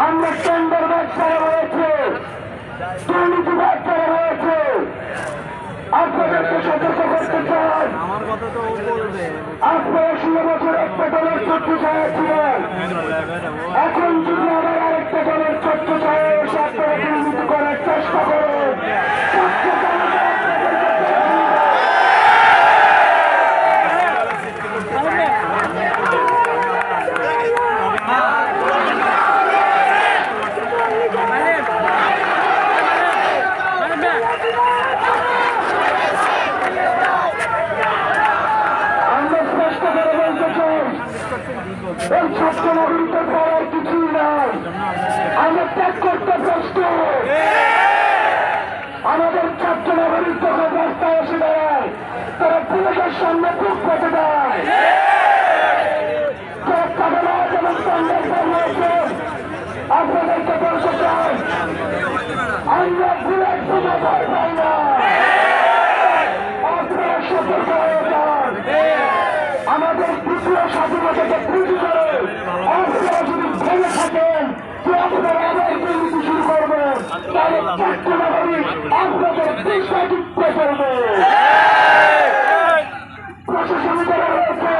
আমরা হয়েছে দুর্নীতিবাজ করা হয়েছে আপনাদেরকে সতর্ক করতে চাই আপনারা ষোলো বছর একটা দলের চোদ্দ ছায়া ছিলেন এখন যদি আবার আরেকটা দলের চোদ্দ ছায়া এসে আপনারা দুর্নীতি করার চেষ্টা করেন চোদ্দ ছায়াকে আপনাদেরকে আমরা স্পষ্ট করে বলতে চাই ছাত্র নাগরিকের করার কিছুই নাই। আমরা ত্যাগ করতে প্রস্তুত। আমাদের ছাত্র নাগরিক যখন রাস্তায় এসে দাঁড়ায়। তারা পুলিশের সামনে বুক পেতে দেয়। না। আমাদের দ্বিতীয় স্বাধীনতাকে আপনারা যদি ভেবে থাকেন যে আপনারা আবার দুর্নীতি শুরু করবেন তাহলে চারটি আপনাদের পৃষ্ঠা টিপতে ফেলবে প্রশাসনিক যারা রয়েছে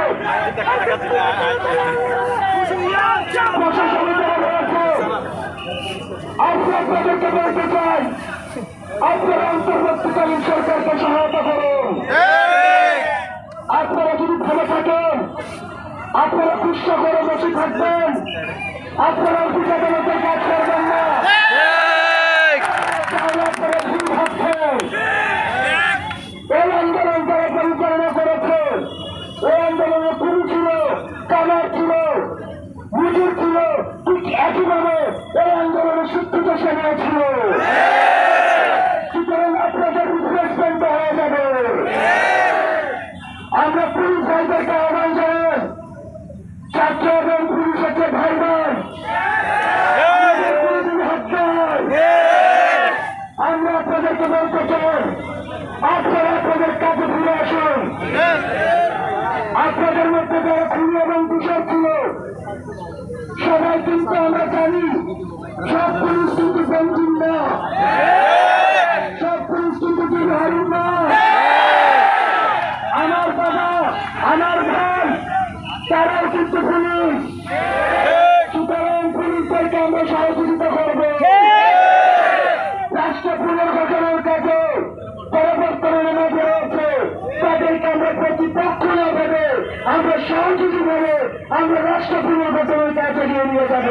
প্রশাসনিক যারা রয়েছে আপনাদেরকে বলতে আপনারা খুশি করে বসে থাকবেন। আপনারা আদালতের কাজ করবেন না। আপনারা ভুল ভাবছেন। এই আন্দোলন যারা পরিচালনা করেছে, এই আন্দোলনে পুরু ছিল, কামার ছিল মুজুর ছিল, ঠিক একইভাবে এই আন্দোলনে শিক্ষিত সেনাও ছিল। চাই আপনারা আপনাদের কাজে ফিরে আসুন। আপনাদের মধ্যে যারা খুনি এবং দূষণ ছিল, সবাই কিন্তু আমরা জানি সব পুলিশ কিন্তু বঞ্চিত না। সব পুলিশ কিন্তু বিহারী না। আমার বাবা, আমার ভাই, তারাও কিন্তু পুলিশ। সুতরাং পুলিশদেরকে আমরা সহযোগিতা করব। রাষ্ট্র পুনর্গঠনের আমরা সহযোগী ভেবে আমরা রাষ্ট্র পুনর্গঠনের কাজে এগিয়ে নিয়ে যাব।